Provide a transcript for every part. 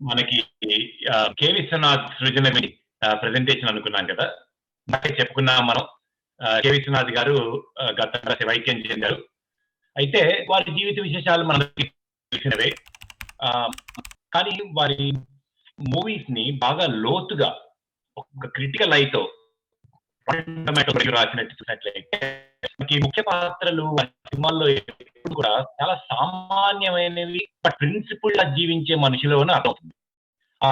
మనకి కే విశ్వనాథ్ సృజన ప్రెజెంటేషన్ అనుకున్నాం కదా. ఇందాకే చెప్పుకున్నాం మనం. కే విశ్వనాథ్ గారు ఆ, గత వైద్యం చెందారు. అయితే వారి జీవిత విశేషాలు మనకి తెలిసినవే ఆ, కానీ వారి మూవీస్ని బాగా లోతుగా ఒక క్రిటికల్ ఐతో రాసినట్టు చూసినట్లయితే మనకి ముఖ్య పాత్రలు సినిమాల్లో కూడా చాలా సామాన్యమైనవి ప్రిన్సిపుల్గా జీవించే మనుషులోనే అర్థమవుతుంది ఆ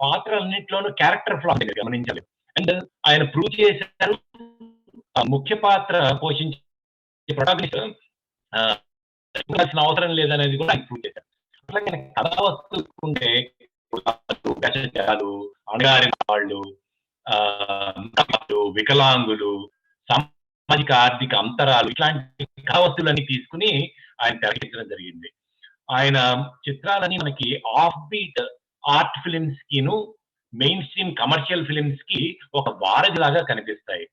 పాత్రలన్నింటిలోనూ క్యారెక్టర్ ఫ్లా గమనించాలి. అండ్ ఆయన ప్రూవ్ చేశారు ముఖ్య పాత్ర పోషించే ప్రొటాగనిస్ట్ అవసరం లేదనేది కూడా ఆయన ప్రూవ్ చేశారు. అట్లాగే కథా వస్తుంటే అణగారిన వాళ్ళు ఆ, వాళ్ళు, వికలాంగులు సామాజిక ఆర్థిక అంతరాలు ఇట్లాంటి కథావస్తులన్నీ తీసుకుని ఆయన తెరకెక్కించడం జరిగింది. ఆయన చిత్రాలని మనకి ఆఫ్ బీట్ ఆర్ట్ ఫిలిమ్స్ కిను మెయిన్ స్ట్రీమ్ కమర్షియల్ ఫిలిమ్స్కి ఒక వారధి లాగా కనిపిస్తాయి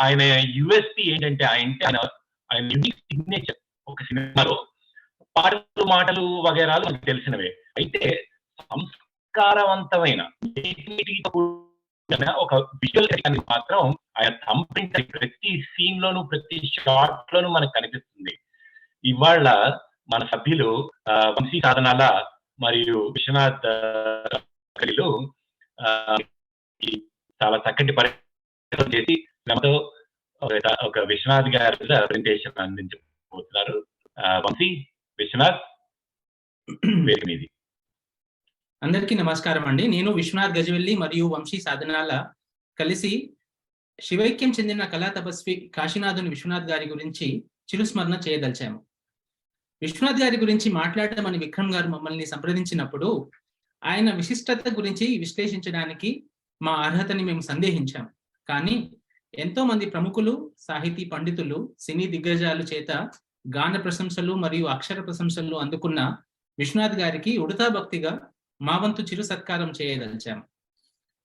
ఆయన యుఎస్పి ఏంటంటే ఆయన ఆయన ఆయన యూనిక్ సిగ్నేచర్ ఒక సినిమాలో. పాటలు మాటలు వగేరాలు మనకు తెలిసినవే. అయితే సంస్కారవంతమైన ఒక విజువల్ అనేది మాత్రం ఆయన థంపింగ్ ప్రతి సీన్ లోను ప్రతి షాట్ లోను మనకు కనిపిస్తుంది. ఇవాళ మన సభ్యులు ఆ, వంశీ సాధనాల మరియు విశ్వనాథ్ ఆ, కలిలు చాలా చక్కటి పరిచయం చేసి శ్రమతో ఒక- విశ్వనాథ్ గారి ప్రజెంటేషన్ అందించబోతున్నారు. వంశీ విశ్వనాథ్ వేరు మీది. అందరికీ నమస్కారం అండి. నేను విశ్వనాథ్ గజవెల్లి మరియు వంశీ సాధనాల కలిసి శివైక్యం చెందిన కళా తపస్వి కాశీనాథుని విశ్వనాథ్ గారి గురించి చిరుస్మరణ చేయదలిచాము. విశ్వనాథ్ గారి గురించి మాట్లాడమని విక్రమ్ గారు మమ్మల్ని సంప్రదించినప్పుడు ఆయన విశిష్టత గురించి విశ్లేషించడానికి మా అర్హతని మేము సందేహించాం. కానీ ఎంతో మంది ప్రముఖులు సాహితీ పండితులు సినీ దిగ్గజాలు చేత గాన ప్రశంసలు మరియు అక్షర ప్రశంసలు అందుకున్న విశ్వనాథ్ గారికి ఉడతా భక్తిగా మా వంతు చిరు సత్కారం చేయదలిచాం.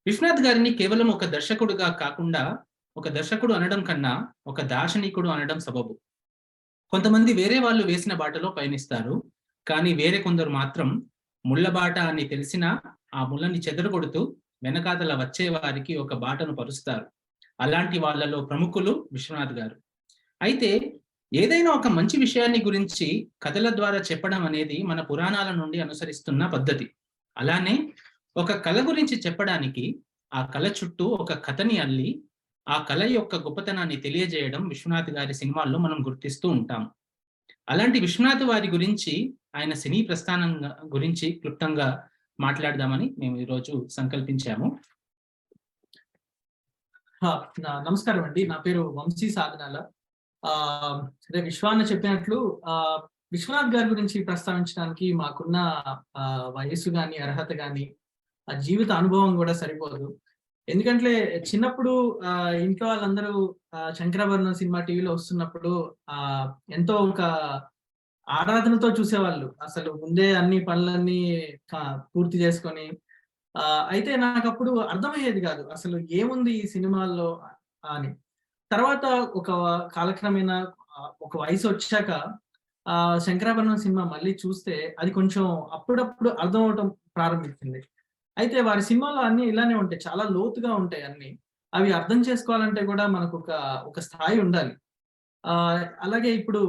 విశ్వనాథ్ గారిని కేవలం ఒక దర్శకుడుగా కాకుండా ఒక దర్శకుడు అనడం కన్నా ఒక దార్శనికుడు అనడం సబబు. కొంతమంది వేరే వాళ్ళు వేసిన బాటలో పయనిస్తారు కానీ వేరే కొందరు మాత్రం ముళ్ళ బాట అని తెలిసినా ఆ ముళ్ళని చెదరగొడుతూ వెనకాతల వచ్చే వారికి ఒక బాటను పరుస్తారు. అలాంటి వాళ్ళలో ప్రముఖులు విశ్వనాథ్ గారు. అయితే ఏదైనా ఒక మంచి విషయాన్ని గురించి కథల ద్వారా చెప్పడం అనేది మన పురాణాల నుండి అనుసరిస్తున్న పద్ధతి. అలానే ఒక కళ గురించి చెప్పడానికి ఆ కళ చుట్టూ ఒక కథని అల్లి ఆ కళ యొక్క గొప్పతనాన్ని తెలియజేయడం విశ్వనాథ్ గారి సినిమాల్లో మనం గుర్తిస్తూ ఉంటాం. అలాంటి విశ్వనాథ్ వారి గురించి ఆయన సినీ ప్రస్థానం గురించి క్లుప్తంగా మాట్లాడదామని మేము ఈరోజు సంకల్పించాము. నమస్కారం అండి. నా పేరు వంశీ సాధనాల. ఆ అదే విశ్వాన్న చెప్పినట్లు ఆ విశ్వనాథ్ గారి గురించి ప్రస్తావించడానికి మాకున్న ఆ, వయస్సు గాని అర్హత గాని ఆ జీవిత అనుభవం కూడా సరిపోదు. ఎందుకంటే చిన్నప్పుడు ఆ ఇంట్లో వాళ్ళందరూ శంకరాభరణం సినిమా టీవీలో వస్తున్నప్పుడు ఆ ఎంతో ఒక ఆరాధనతో చూసేవాళ్ళు. అసలు ముందే అన్ని పనులన్నీ పూర్తి చేసుకొని ఆ అయితే నాకు అప్పుడు అర్థమయ్యేది కాదు. అసలు ఏముంది ఈ సినిమాల్లో అని. తర్వాత ఒక కాలక్రమేణా ఒక వయసు వచ్చాక ఆ శంకరాభరణం సినిమా మళ్ళీ చూస్తే అది కొంచెం అప్పుడప్పుడు అర్థం అవటం ప్రారంభించింది. అయితే వారి సినిమాలో అన్ని ఇలానే ఉంటాయి. చాలా లోతుగా ఉంటాయి అన్ని. అవి అర్థం చేసుకోవాలంటే కూడా మనకు ఒక ఒక స్థాయి ఉండాలి. ఆ అలాగే ఇప్పుడు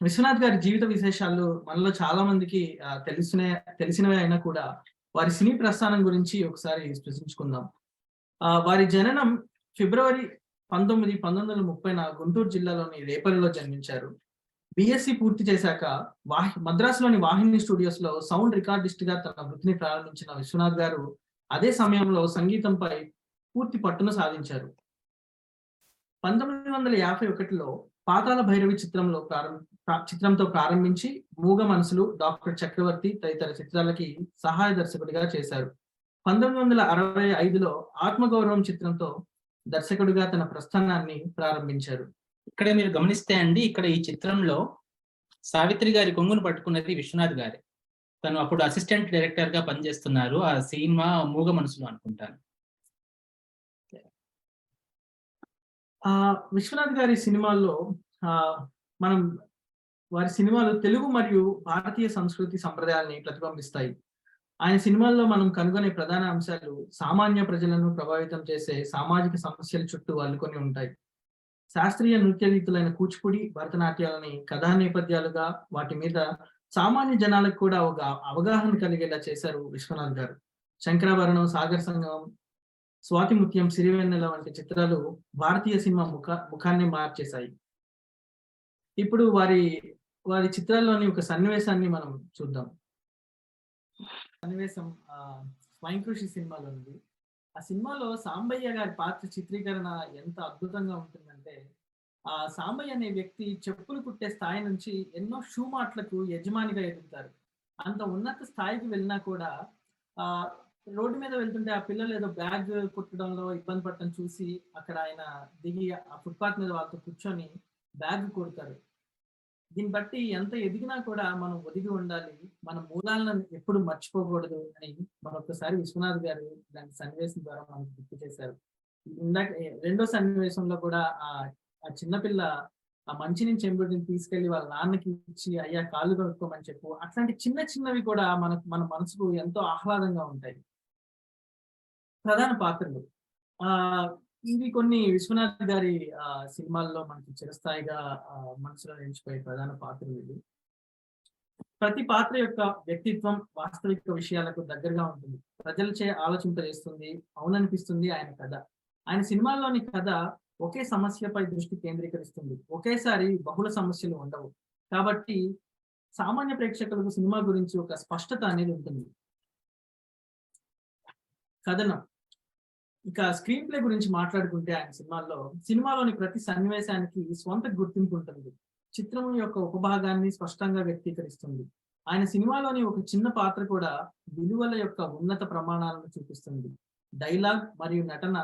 విశ్వనాథ్ గారి జీవిత విశేషాలు మనలో చాలా మందికి తెలిసినే తెలిసినవే అయినా కూడా వారి సినీ ప్రస్థానం గురించి ఒకసారి స్పృశించుకుందాం ఆ, వారి జననం ఫిబ్రవరి పంతొమ్మిది పంతొమ్మిది వందల ముప్పై గుంటూరు జిల్లాలోని రేపల్లిలో జన్మించారు. బిఎస్సి పూర్తి చేశాక వాహి మద్రాసులోని వాహిని స్టూడియోస్లో సౌండ్ రికార్డిస్ట్గా తన వృత్తిని ప్రారంభించిన విశ్వనాథ్ గారు అదే సమయంలో సంగీతంపై పూర్తి పట్టును సాధించారు. పంతొమ్మిది వందల యాభై ఒకటిలో పాతాల భైరవి చిత్రంలో ప్రారంభ చిత్రంతో ప్రారంభించి మూగ మనసులు డాక్టర్ చక్రవర్తి తదితర చిత్రాలకి సహాయ దర్శకుడిగా చేశారు. పంతొమ్మిది వందల అరవై ఐదులో ఆత్మగౌరవం చిత్రంతో దర్శకుడిగా తన ప్రస్థానాన్ని ప్రారంభించారు. ఇక్కడ మీరు గమనిస్తే అండి ఇక్కడ ఈ చిత్రంలో సావిత్రి గారి కొంగును పట్టుకున్నది విశ్వనాథ్ గారి. తను అప్పుడు అసిస్టెంట్ డైరెక్టర్గా పనిచేస్తున్నారు. ఆ సినిమా మూగ మనసులు అనుకుంటాను. ఆ విశ్వనాథ్ గారి సినిమాల్లో ఆ మనం వారి సినిమాలు తెలుగు మరియు భారతీయ సంస్కృతి సంప్రదాయాల్ని ప్రతిబింబిస్తాయి. ఆయన సినిమాల్లో మనం కనుగొనే ప్రధాన అంశాలు సామాన్య ప్రజలను ప్రభావితం చేసే సామాజిక సమస్యల చుట్టూ అల్లుకొని ఉంటాయి. శాస్త్రీయ నృత్య రీతులైన కూచిపూడి భరతనాట్యాలని కథా నేపథ్యాలుగా వాటి మీద సామాన్య జనాలకు కూడా ఒక అవగాహన కలిగేలా చేశారు విశ్వనాథ్ గారు. శంకరాభరణం సాగర్ సంగమం స్వాతి ముత్యం సిరివెన్నెల వంటి చిత్రాలు భారతీయ సినిమా ముఖ ముఖాన్ని మార్చేశాయి. ఇప్పుడు వారి వారి చిత్రాల్లోని ఒక సన్నివేశాన్ని మనం చూద్దాం. సన్నివేశం ఆ, స్వయం కృషి సినిమాలో ఉంది. ఆ సినిమాలో సాంబయ్య గారి పాత్ర చిత్రీకరణ ఎంత అద్భుతంగా ఉంటుందంటే ఆ సాంబయ్య అనే వ్యక్తి చెప్పులు కుట్టే స్థాయి నుంచి ఎన్నో షూ మాటలకు యజమానిగా ఎదుగుతారు. అంత ఉన్నత స్థాయికి వెళ్ళినా కూడా ఆ రోడ్డు మీద వెళ్తుంటే ఆ పిల్లలు ఏదో బ్యాగ్ కుట్టడంలో ఇబ్బంది పడటం చూసి అక్కడ ఆయన దిగి ఆ ఫుట్పాత్ మీద వాళ్ళతో కూర్చొని బ్యాగ్ కొడతారు. దీన్ని బట్టి ఎంత ఎదిగినా కూడా మనం ఒదిగి ఉండాలి. మన మూలాలను ఎప్పుడు మర్చిపోకూడదు అని మరొకసారి విశ్వనాథ్ గారు దాని సన్నివేశం ద్వారా మనకు గుర్తు చేశారు. ఇందాక రెండో సన్నివేశంలో కూడా ఆ ఆ చిన్నపిల్ల ఆ మంచిని చెంబుడిని తీసుకెళ్ళి వాళ్ళ నాన్నకి ఇచ్చి అయ్యా కాళ్ళు కడుక్కోమని చెప్పు. అట్లాంటి చిన్న చిన్నవి కూడా మనకు మన మనసుకు ఎంతో ఆహ్లాదంగా ఉంటాయి. ప్రధాన పాత్రలు. ఆ ఇవి కొన్ని విశ్వనాథ్ గారి ఆ సినిమాల్లో మనకి చిరస్థాయిగా మనసులో నిలిచిపోయే ప్రధాన పాత్రలు ఇవి. ప్రతి పాత్ర యొక్క వ్యక్తిత్వం వాస్తవిక విషయాలకు దగ్గరగా ఉంటుంది. ప్రజలచే ఆలోచింపజేస్తుంది అవుననిపిస్తుంది ఆయన కథ. ఆయన సినిమాల్లోని కథ ఒకే సమస్యపై దృష్టి కేంద్రీకరిస్తుంది. ఒకేసారి బహుళ సమస్యలు ఉండవు. కాబట్టి సామాన్య ప్రేక్షకులకు సినిమా గురించి ఒక స్పష్టత అనేది ఉంటుంది. కథనం. ఇక స్క్రీన్ ప్లే గురించి మాట్లాడుకుంటే ఆయన సినిమాల్లో సినిమాలోని ప్రతి సన్నివేశానికి స్వంత గుర్తింపు ఉంటుంది. చిత్రం యొక్క ఉపభాగాన్ని స్పష్టంగా వ్యక్తీకరిస్తుంది. ఆయన సినిమాలోని ఒక చిన్న పాత్ర కూడా విలువల యొక్క ఉన్నత ప్రమాణాలను చూపిస్తుంది. డైలాగ్ మరియు నటన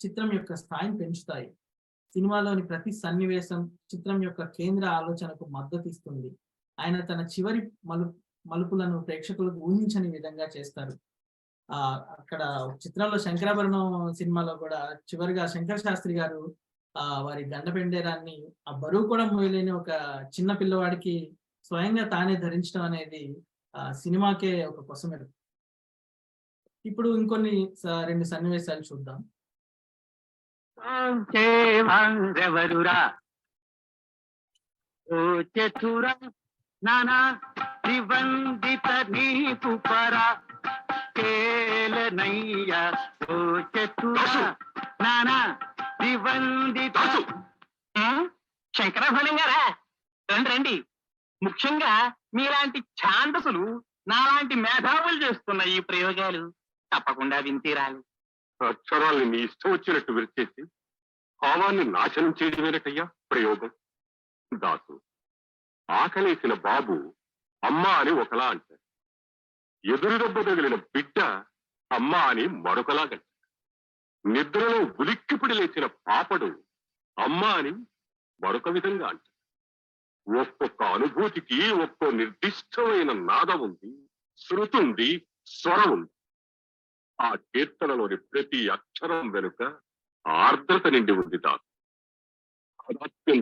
చిత్రం యొక్క స్థాయిని పెంచుతాయి. సినిమాలోని ప్రతి సన్నివేశం చిత్రం యొక్క కేంద్ర ఆలోచనకు మద్దతు ఇస్తుంది. ఆయన తన చివరి మలు మలుపులను ప్రేక్షకులకు ఊహించని విధంగా చేస్తారు. ఆ అక్కడ చిత్రంలో శంకరాభరణం సినిమాలో కూడా చివరిగా శంకర శాస్త్రి గారు ఆ వారి గండ పెండేరాన్ని ఆ బరువు కూడా మోయలేని ఒక చిన్న పిల్లవాడికి స్వయంగా తానే ధరించడం అనేది ఆ సినిమాకే ఒక కొసమెరు ఇప్పుడు ఇంకొన్ని రెండు సన్నివేశాలు చూద్దాం. వందెవరురా? చతుర నానా నిబంధిత నీకు పర కేలనయ్య ఓ చతుర నానా గారా? రండి రండి. ముఖ్యంగా మీలాంటి ఛాందసులు నాలాంటి మేధావులు చేస్తున్న ఈ ప్రయోగాలు తప్పకుండా వింతీరాలి. అక్షరాల్ని నీ ఇష్టం వచ్చినట్టు విరిచేసి భావాన్ని నాశనం చేయడమేనటయ్యా ప్రయోగం? దాసు ఆకలేసిన బాబు అమ్మ అని ఒకలా అంటారు. ఎదురు దెబ్బ తగిలిన బిడ్డ అమ్మ అని మరొకలా అంటారు నిద్రలో ఉలిక్కిపిడి లేచిన పాపడు అమ్మ అని మరొక విధంగా అంటారు ఒక్కొక్క అనుభూతికి ఒక్కో నిర్దిష్టమైన నాదం ఉంది శృతి ఉంది స్వరం ఉంది. ఆ కీర్తనలోని ప్రతి అక్షరం వెనుక ఆర్ద్రత నిండి ఉంది దాసు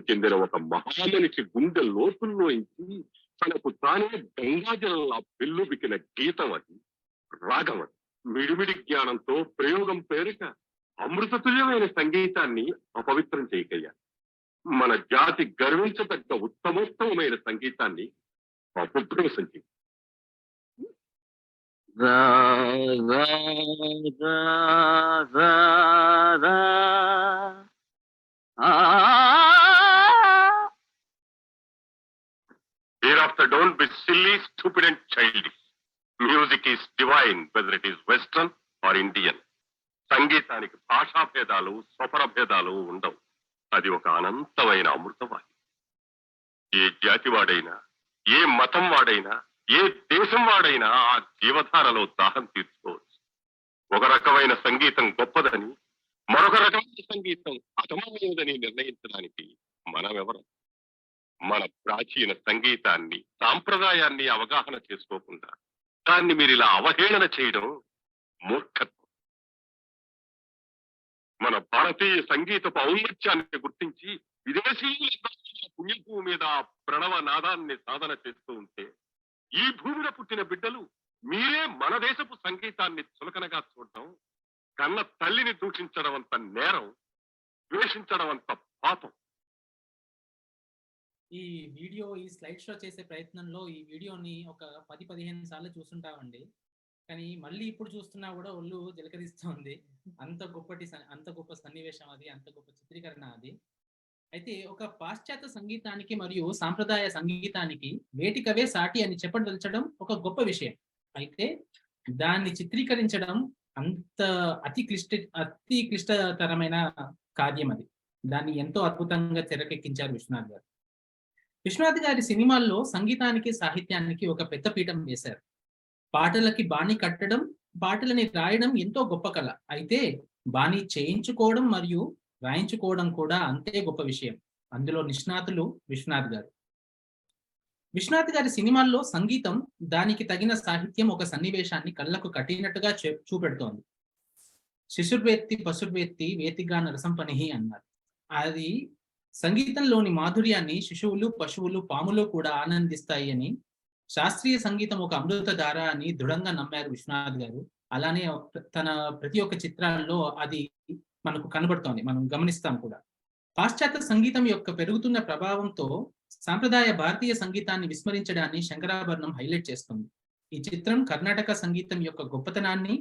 చెందిన ఒక మహామనిషి గుండె లోతుల్లోంచి తనకు తానే గంగాజలంలా పెళ్ళుబికిన గీతం అది రాగం అది. మిడిమిడి జ్ఞానంతో ప్రయోగం పేరిట అమృతతుల్యమైన సంగీతాన్ని అపవిత్రం చేయకయ్యా. మన జాతి గర్వించదగ్గ ఉత్తమోత్తమైన సంగీతాన్ని అపభ్రంశం చేయి రా రా రా రా. Silly be child music is divine Music is divine, whether it is సంగీతానికి భాషా భేదాలు స్వపర భేదాలు ఉండవు. అది ఒక అనంతమైన అమృతవాణి ఏ జాతి వాడైనా ఏ మతం వాడైనా ఏ దేశం వాడైనా ఆ జీవధారలో దాహం తీర్చుకోవచ్చు. ఒక రకమైన సంగీతం గొప్పదని మరొక రకమైన సంగీతం అధమమైనదని నిర్ణయించడానికి మనమెవరం? మన ప్రాచీన సంగీతాన్ని సాంప్రదాయాన్ని అవగాహన చేసుకోకుండా దాన్ని మీరు ఇలా అవహేళన చేయడం మూర్ఖత్వం. మన భారతీయ సంగీతపు ఔన్నత్యాన్ని గుర్తించి విదేశీయుల పుణ్యభూమి మీద ప్రణవ నాదాన్ని సాధన చేస్తూ ఉంటే ఈ భూమిలో పుట్టిన బిడ్డలు మీరే మన దేశపు సంగీతాన్ని చులకనగా చూడటం కన్న తల్లిని దూషించడం అంత నేరం ద్వేషించడం అంత పాపం. ఈ వీడియో ఈ స్లైడ్ షో చేసే ప్రయత్నంలో ఈ వీడియోని ఒక పది పదిహేను సార్లు చూస్తుంటామండి. కానీ మళ్ళీ ఇప్పుడు చూస్తున్నా కూడా ఒళ్ళు జలకరిస్తోంది అంత గొప్పటి అంత గొప్ప సన్నివేశం అది అంత గొప్ప చిత్రీకరణ అది. అయితే ఒక పాశ్చాత్య సంగీతానికి మరియు సాంప్రదాయ సంగీతానికి వేటికవే సాటి అని చెప్పదలచడం ఒక గొప్ప విషయం. అయితే దాన్ని చిత్రీకరించడం అంత అతి క్లిష్ట అతి క్లిష్టతరమైన కార్యం అది. దాన్ని ఎంతో అద్భుతంగా తెరకెక్కించారు విశ్వనాథ్ గారు. విశ్వనాథ్ గారి సినిమాల్లో సంగీతానికి సాహిత్యానికి ఒక పెద్ద పీఠం వేశారు. పాటలకి బాణి కట్టడం పాటలని రాయడం ఎంతో గొప్ప కళ. అయితే బాణి చేయించుకోవడం మరియు రాయించుకోవడం కూడా అంతే గొప్ప విషయం. అందులో నిష్ణాతులు విశ్వనాథ్ గారు. విశ్వనాథ్ గారి సినిమాల్లో సంగీతం దానికి తగిన సాహిత్యం ఒక సన్నివేశాన్ని కళ్ళకు కట్టినట్టుగా చూపెడుతోంది. శిశుర్వేత్తి పశుర్వేత్తి వేతిగాన రసం పనిహి అన్నారు. అది సంగీతంలోని మాధుర్యాన్ని శిశువులు పశువులు పాములు కూడా ఆనందిస్తాయి అని శాస్త్రీయ సంగీతం ఒక అమృత ధార అని దృఢంగా నమ్మారు విశ్వనాథ్ గారు. అలానే తన ప్రతి ఒక్క చిత్రాల్లో అది మనకు కనబడుతోంది మనం గమనిస్తాం కూడా. పాశ్చాత్య సంగీతం యొక్క పెరుగుతున్న ప్రభావంతో సాంప్రదాయ భారతీయ సంగీతాన్ని విస్మరించడాన్ని శంకరాభరణం హైలైట్ చేస్తుంది. ఈ చిత్రం కర్ణాటక సంగీతం యొక్క గొప్పతనాన్ని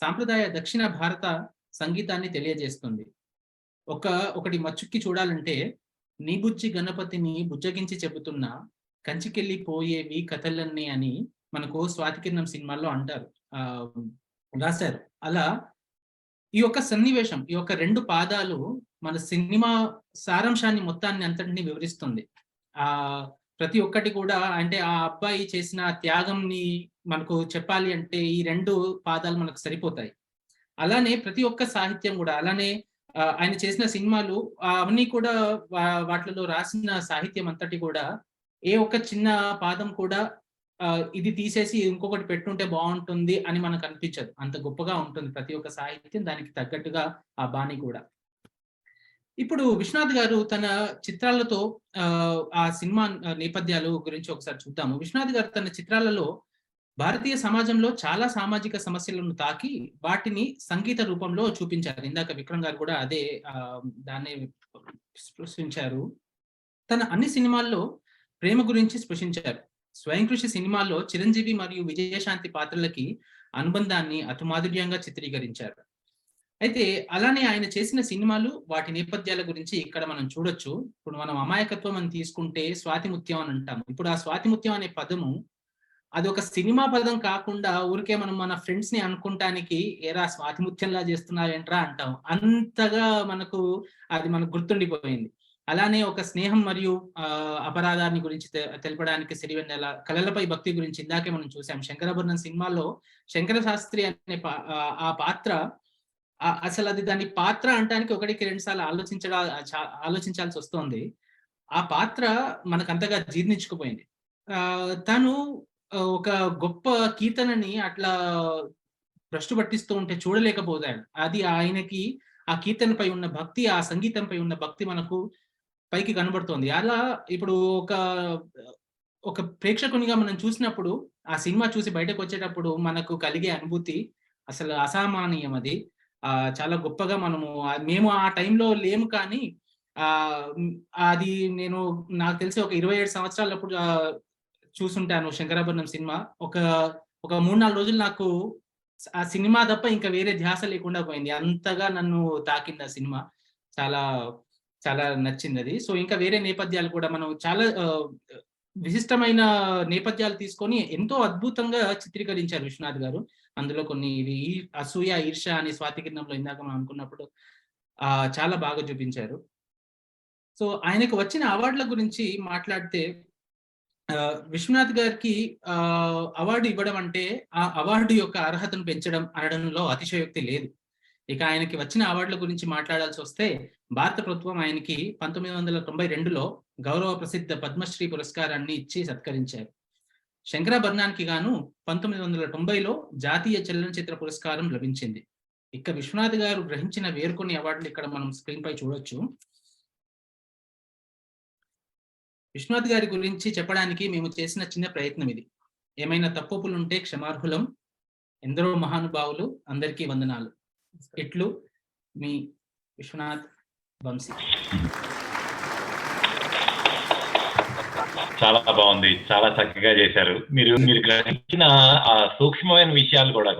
సాంప్రదాయ దక్షిణ భారత సంగీతాన్ని తెలియజేస్తుంది. ఒక ఒకటి మచ్చుక్కి చూడాలంటే నీ బుజ్జి గణపతిని బుజ్జగించి చెబుతున్న కంచికెళ్ళి పోయేవి కథలన్నీ అని మనకు స్వాతికిరణం సినిమాల్లో అంటారు. ఆ రాశారు. అలా ఈ యొక్క సన్నివేశం ఈ యొక్క రెండు పాదాలు మన సినిమా సారాంశాన్ని మొత్తాన్ని అంతటిని వివరిస్తుంది. ఆ ప్రతి ఒక్కటి కూడా అంటే ఆ అబ్బాయి చేసిన త్యాగంని మనకు చెప్పాలి అంటే ఈ రెండు పాదాలు మనకు సరిపోతాయి. అలానే ప్రతి ఒక్క సాహిత్యం కూడా అలానే ఆయన చేసిన సినిమాలు అవన్నీ కూడా వాటిలో రాసిన సాహిత్యం అంతటి కూడా ఏ ఒక్క చిన్న పాదం కూడా ఇది తీసేసి ఇంకొకటి పెట్టుంటే బాగుంటుంది అని మనకు అనిపించదు. అంత గొప్పగా ఉంటుంది ప్రతి ఒక్క సాహిత్యం దానికి తగ్గట్టుగా ఆ బాణి కూడా. ఇప్పుడు విశ్వనాథ్ గారు తన చిత్రాలతో ఆ, ఆ సినిమా నేపథ్యాలు గురించి ఒకసారి చూద్దాము. విశ్వనాథ్ గారు తన చిత్రాలలో భారతీయ సమాజంలో చాలా సామాజిక సమస్యలను తాకి వాటిని సంగీత రూపంలో చూపించారు. ఇందాక విక్రమ్ గారు కూడా అదే దాన్ని స్పృశించారు. తన అన్ని సినిమాల్లో ప్రేమ గురించి స్పృశించారు. స్వయం కృషి సినిమాల్లో చిరంజీవి మరియు విజయశాంతి పాత్రలకి అనుబంధాన్ని అతుమాధుర్యంగా చిత్రీకరించారు. అయితే అలానే ఆయన చేసిన సినిమాలు వాటి నేపథ్యాల గురించి ఇక్కడ మనం చూడొచ్చు. ఇప్పుడు మనం అమాయకత్వం అని తీసుకుంటే స్వాతిముత్యం అని అంటాము. ఇప్పుడు ఆ స్వాతిముత్యం అనే పదము అది ఒక సినిమా పదం కాకుండా ఊరికే మనం మన ఫ్రెండ్స్ని అనుకుంటానికి ఏరా స్వాతిముత్యంలా చేస్తున్నారేంట్రా అంటాం. అంతగా మనకు అది మనకు గుర్తుండిపోయింది. అలానే ఒక స్నేహం మరియు ఆ, అపరాధాన్ని గురించి తెలపడానికి సిరివెన్నెల కళలపై భక్తి గురించి ఇందాకే మనం చూసాం. శంకరభరణం సినిమాలో శంకర శాస్త్రి అనే పా- ఆ- పాత్ర ఆ- అసలు అది దాని పాత్ర అంటానికి ఒకటికి రెండు సార్లు ఆలోచించడా ఆలోచించాల్సి వస్తోంది. ఆ పాత్ర మనకు అంతగా జీర్ణించుకుపోయింది. ఆ తను ఒక గొప్ప కీర్తనని అట్లా భ్రష్టు పట్టిస్తూ ఉంటే చూడలేకపోతాడు. అది ఆయనకి ఆ కీర్తనపై ఉన్న భక్తి ఆ సంగీతంపై ఉన్న భక్తి మనకు పైకి కనబడుతోంది. అలా ఇప్పుడు ఒక ఒక ప్రేక్షకునిగా మనం చూసినప్పుడు ఆ సినిమా చూసి బయటకు వచ్చేటప్పుడు మనకు కలిగే అనుభూతి అసలు అసామాన్యం అది. ఆ చాలా గొప్పగా మనము మేము ఆ టైంలో లేము కానీ ఆ అది నేను నాకు తెలిసి ఒక ఇరవై ఏడు సంవత్సరాలప్పుడు చూసుంటాను శంకరాభరణం సినిమా. ఒక ఒక మూడు నాలుగు రోజులు నాకు ఆ సినిమా తప్ప ఇంకా వేరే ధ్యాస లేకుండా పోయింది. అంతగా నన్ను తాకింది ఆ సినిమా. చాలా చాలా నచ్చింది అది. సో ఇంకా వేరే నేపథ్యాలు కూడా మనం చాలా విశిష్టమైన నేపథ్యాలు తీసుకొని ఎంతో అద్భుతంగా చిత్రీకరించారు విశ్వనాథ్ గారు. అందులో కొన్ని ఇవి ఈ- అసూయ ఈర్ష అని స్వాతికిరణంలో ఇందాక మనం అనుకున్నప్పుడు ఆ చాలా బాగా చూపించారు. సో ఆయనకు వచ్చిన అవార్డుల గురించి మాట్లాడితే విశ్వనాథ్ గారికి ఆ అవార్డు ఇవ్వడం అంటే ఆ అవార్డు యొక్క అర్హతను పెంచడం అనడంలో అతిశయోక్తి లేదు. ఇక ఆయనకి వచ్చిన అవార్డుల గురించి మాట్లాడాల్సి వస్తే భారత ప్రభుత్వం ఆయనకి పంతొమ్మిది వందల తొంభై రెండులో గౌరవ ప్రసిద్ధ పద్మశ్రీ పురస్కారాన్ని ఇచ్చి సత్కరించారు. శంకరాభరణానికి గాను పంతొమ్మిది వందల తొంభైలో జాతీయ చలనచిత్ర పురస్కారం లభించింది. ఇక విశ్వనాథ్ గారు గ్రహించిన వేరుకొన్ని అవార్డులు ఇక్కడ మనం స్క్రీన్ పై చూడొచ్చు. విశ్వనాథ్ గారి గురించి చెప్పడానికి మేము చేసిన చిన్న ప్రయత్నం ఇది. ఏమైనా తప్పులు ఉంటే క్షమార్హులం. ఎందరో మహానుభావులు అందరికీ వందనాలు. ఇట్లు మీ విశ్వనాథ్ వంశీ. చాలా బాగుంది. చాలా చక్కగా చేశారు. మీరు మీరు గ్రహించిన ఆ సూక్ష్మమైన విషయాలు కూడా.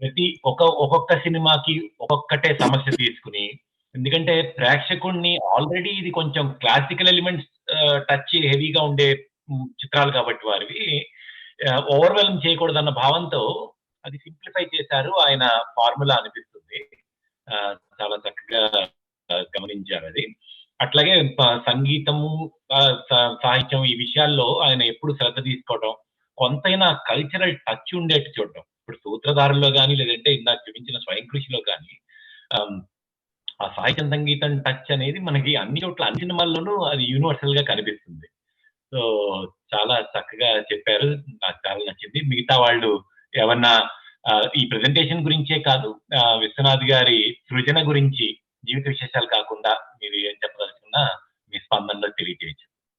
ప్రతి ఒక ఒక్కొక్క సినిమాకి ఒక్కొక్కటే సమస్య తీసుకుని ఎందుకంటే ప్రేక్షకుడిని ఆల్రెడీ ఇది కొంచెం క్లాసికల్ ఎలిమెంట్స్ టచ్ హెవీగా ఉండే చిత్రాలు కాబట్టి వారివి. ఓవర్వెల్మ్ చేయకూడదన్న భావంతో అది సింప్లిఫై చేశారు. ఆయన ఫార్ములా అనిపిస్తుంది. ఆ, చాలా చక్కగా గమనించారు అది. అట్లాగే సంగీతము సాహిత్యం ఈ విషయాల్లో ఆయన ఎప్పుడు శ్రద్ధ తీసుకోవడం కొంతైనా కల్చరల్ టచ్ ఉండేట్టు చూడడం ఇప్పుడు సూత్రధారుల్లో కానీ లేదంటే ఇందాక చూపించిన స్వయం కృషిలో కానీ ఆ సాహిత్యం సంగీతం టచ్ అనేది మనకి అన్ని చోట్ల అన్ని సినిమాల్లోనూ అది యూనివర్సల్గా కనిపిస్తుంది. సో చాలా చక్కగా చెప్పారు. నాకు చాలా నచ్చింది. మిగతా వాళ్ళు ఏమన్నా ఈ ప్రెజెంటేషన్ గురించే కాదు విశ్వనాథ్ గారి సృజన గురించి జీవిత విశేషాలు కాకుండా మీరు ఏం చెప్పదలుచుకున్నా మీ స్పందనలో తెలియజేయచ్చు.